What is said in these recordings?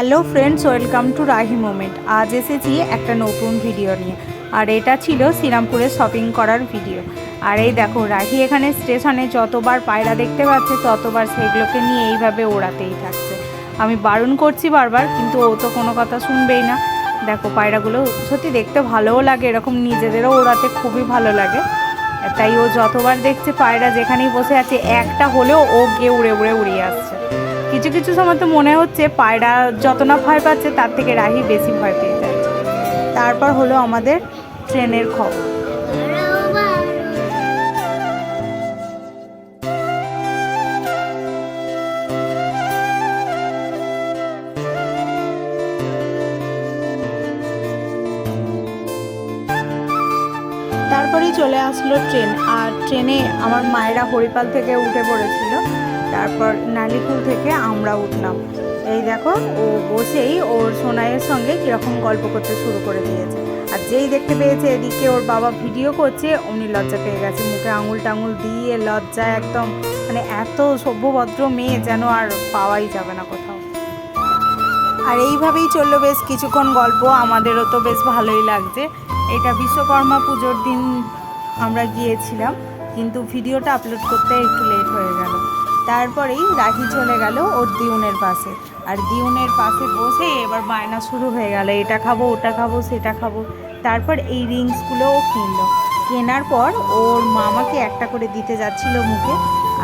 Hello friends, welcome to Rahi moment. আজ এসেছি একটা নতুন ভিডিও নিয়ে। আর এটা ছিল শ্রীরামপুরে শপিং করার ভিডিও। আর এই দেখো, রাহি এখানে স্টেশনে যতবার পায়রা দেখতে পাচ্ছে, ততবার সেগুলোকে নিয়ে এইভাবে ওড়াতেই থাকছে। আমি বারণ করছি বারবার, কিন্তু ও তো কোনো কথা শুনবেই না। দেখো, পায়রাগুলো সত্যি দেখতে ভালোও লাগে, এরকম নিজেদেরও ওড়াতে খুবই ভালো লাগে। তাই ও যতবার দেখছে পায়রা যেখানেই বসে আছে, একটা হলেও ও গিয়ে উড়ে উড়ে উড়িয়ে আসছে। কিছু কিছু সময় তো মনে হচ্ছে পায়রা যত না ভয় পাচ্ছে, তার থেকে রাহি বেশি ভয় পেয়ে যাচ্ছে তারপর হলো আমাদের ট্রেনের খবর। তারপরেই চলে আসলো ট্রেন। আর ট্রেনে আমার মায়েরা হরিপাল থেকে উঠে পড়েছিল। তারপর নালিকুল থেকে আমরা উঠলাম। এই দেখো, ও বসেই ওর সোনাইয়ের সঙ্গে কীরকম গল্প করতে শুরু করে দিয়েছে। আর যেই দেখতে পেয়েছে এদিকে ওর বাবা ভিডিও করছে অমনি লজ্জা পেয়ে গেছে। মুখে আঙুল টাঙুল দিয়ে লজ্জা একদম মানে এত সভ্যভদ্র মেয়ে যেন আর পাওয়াই যাবে না কোথাও। আর এইভাবেই চলল বেশ কিছুক্ষণ গল্প। আমাদেরও তো বেশ ভালোই লাগছে। এটা বিশ্বকর্মা পুজোর দিন আমরা গিয়েছিলাম, কিন্তু ভিডিওটা আপলোড করতে একটু লেট হয়ে গেল। তারপরেই রাহি চলে গেল ওর দিউনের পাশে। আর দিউনের পাশে বসে এবার বায়না শুরু হয়ে গেল, এটা খাব, ওটা খাব, সেটা খাব। তারপর এই রিংসগুলো ও কিনলো। কেনার পর ওর মামাকে একটা করে দিতে যাচ্ছিল মুখে,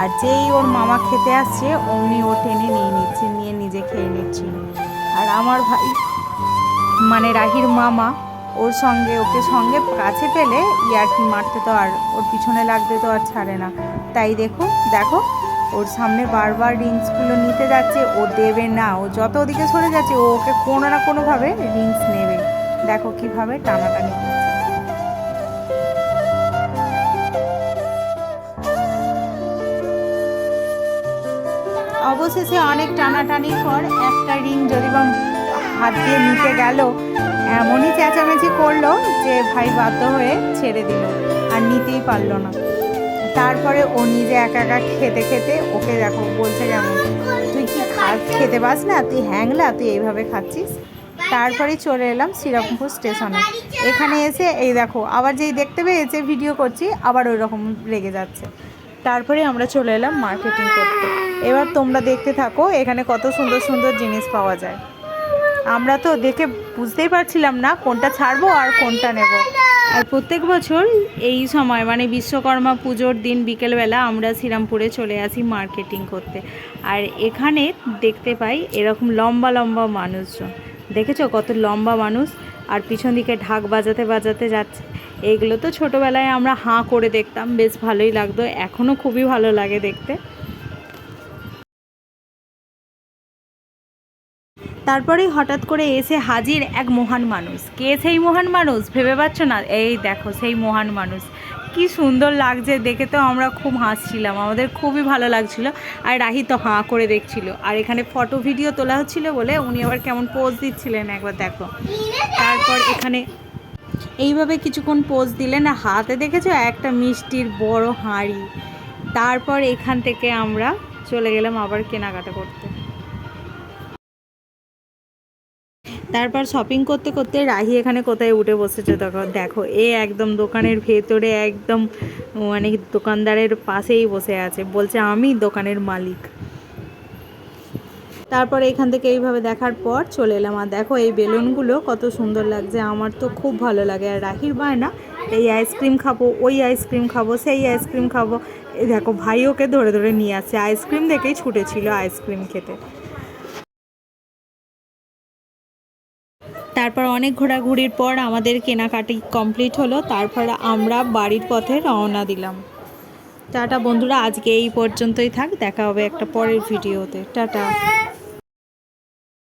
আর যেই ওর মামা খেতে আসছে, অমনি ও টেনে নিয়ে নিচ্ছে, নিয়ে নিজে খেয়ে নিচ্ছিল আর আমার ভাই মানে রাহির মামা, ওর সঙ্গে, ওকে সঙ্গে কাছে পেলে ইয়ার্কি মারতে তো আর ওর পিছনে লাগতে তো আর ছাড়ে না। তাই দেখো দেখো ওর সামনে বারবার রিংসগুলো নিতে যাচ্ছে, ও দেবে না। ও যত ওদিকে সরে যাচ্ছে, ও ওকে কোনো না কোনোভাবে রিংস নেবে। দেখো কীভাবে টানাটানি অবশেষে অনেক টানাটানির পর একটা রিং যদি বা হাত দিয়ে নিতে গেল, এমনই চেঁচামেচি করল যে ভাই বাধ্য হয়ে ছেড়ে দিল, আর নিতেই পারল না। তারপরে ও নিজে একা একা খেতে খেতে ওকে দেখো, বলছে কেমন তুই কি খেতে পাস না? তুই হ্যাংলা তুই এইভাবে খাচ্ছিস? তারপরে চলে এলাম শ্রীরামপুর স্টেশনে। এখানে এসে এই দেখো, আবার যেই দেখতে পেয়েছে ভিডিও করছি, আবার ওই রকম লেগে যাচ্ছে। তারপরে আমরা চলে এলাম মার্কেটিং করতে। এবার তোমরা দেখতে থাকো, এখানে কত সুন্দর সুন্দর জিনিস পাওয়া যায়। আমরা তো দেখে বুঝতেই পারছিলাম না কোনটা ছাড়বো আর কোনটা নেব। আর প্রত্যেক বছর এই সময় মানে বিশ্বকর্মা পুজোর দিন বিকেলবেলা আমরা শ্রীরামপুরে চলে আসি মার্কেটিং করতে। আর এখানে দেখতে পাই এরকম লম্বা লম্বা মানুষজন। দেখেছ কত লম্বা মানুষ? আর পিছন দিকে ঢাক বাজাতে বাজাতে যাচ্ছে। এগুলো তো ছোটোবেলায় আমরা হাঁ করে দেখতাম, বেশ ভালোই লাগতো। এখনও খুবই ভালো লাগে দেখতে। তারপরেই হঠাৎ করে এসে হাজির এক মহান মানুষ। কে সেই মহান মানুষ? ভেবে পাচ্ছ না? এই দেখো, সেই মহান মানুষ। কি সুন্দর লাগছে, দেখে তো আমরা খুব হাসছিলাম। আমাদের খুবই ভালো লাগছিল। আর রাহি তো হাঁ করে দেখছিল। আর এখানে ফটো ভিডিও তোলা হচ্ছিল বলে উনি আবার কেমন পোজ দিচ্ছিলেন একবার দেখো। তারপর এখানে এইভাবে কিছুক্ষণ পোজ দিলেন। হাতে দেখেছ? একটা মিষ্টির বড় হাঁড়ি। তারপর এখান থেকে আমরা চলে গেলাম আবার কেনাকাটা করতে। তারপর শপিং করতে করতে রাহি এখানে কোথায় উঠে বসেছে তখন দেখো, এ একদম দোকানের ভেতরে একদম মানে দোকানদারের পাশেই বসে আছে, বলছে আমি দোকানের মালিক। তারপর এখান থেকে এইভাবে দেখার পর চলে এলাম। আর দেখো এই বেলুনগুলো কত সুন্দর লাগছে, আমার তো খুব ভালো লাগে। আর রাহির বায়না, এই আইসক্রিম খাব, ওই আইসক্রিম খাব, সেই আইসক্রিম খাব। দেখো ভাই ওকে ধরে ধরে নিয়ে আসছে, আইসক্রিম দেখেই ছুটেছিল আইসক্রিম খেতে। তারপর অনেক ঘোরাঘুরির পর আমাদের কেনাকাটি কমপ্লিট হলো, তারপর আমরা বাড়ির পথে রওনা দিলাম। টাটা বন্ধুরা, আজকে এই পর্যন্তই থাক, দেখা হবে একটা পরের ভিডিওতে। টাটা।